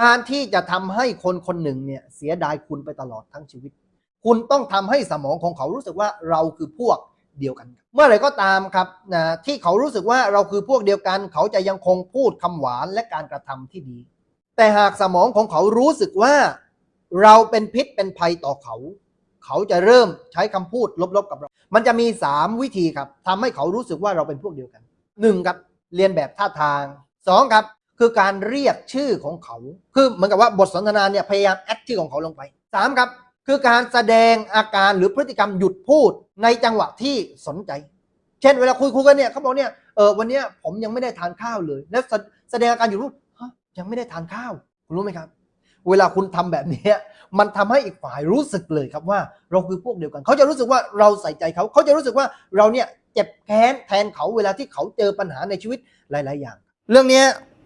การที่จะทำให้คนคนหนึ่งเนี่ยเสียดายคุณไปตลอดทั้งชีวิต คุณต้องทำให้สมองของเขารู้สึกว่าเราคือพวกเดียวกัน เมื่อไรก็ตามครับนะที่เขารู้สึกว่าเราคือพวกเดียวกัน เขาจะยังคงพูดคำหวานและการกระทำที่ดี แต่หากสมองของเขารู้สึกว่าเราเป็นพิษเป็นภัยต่อเขา เขาจะเริ่มใช้คำพูดลบๆกับเรา มันจะมี 3 วิธีครับทำให้เขารู้สึกว่าเราเป็นพวกเดียวกันหนึ่งครับเรียนแบบท่าทางสองครับ คือการเรียกชื่อของเขา คือเหมือนกับว่าบทสนทนาเนี่ยพยายามแอดชื่อของเขาลงไปสามครับ คือการแสดงอาการหรือพฤติกรรมหยุดพูดในจังหวะที่สนใจ เช่น เวลาคุยคุยกันเนี่ยเขาบอกเนี่ยเออวันนี้ผมยังไม่ได้ทานข้าวเลย แล้วแสดงอาการหยุดพูดยังไม่ได้ทานข้าวคุณรู้ไหมครับ เวลาคุณทำแบบนี้มันทำให้อีกฝ่ายรู้สึกเลยครับว่าเราคือพวกเดียวกัน เขาจะรู้สึกว่าเราใส่ใจเขา เขาจะรู้สึกว่าเราเนี่ยเจ็บแค้นแทนเขาเวลาที่เขาเจอปัญหาในชีวิตหลาย ๆ อย่าง เรื่องนี้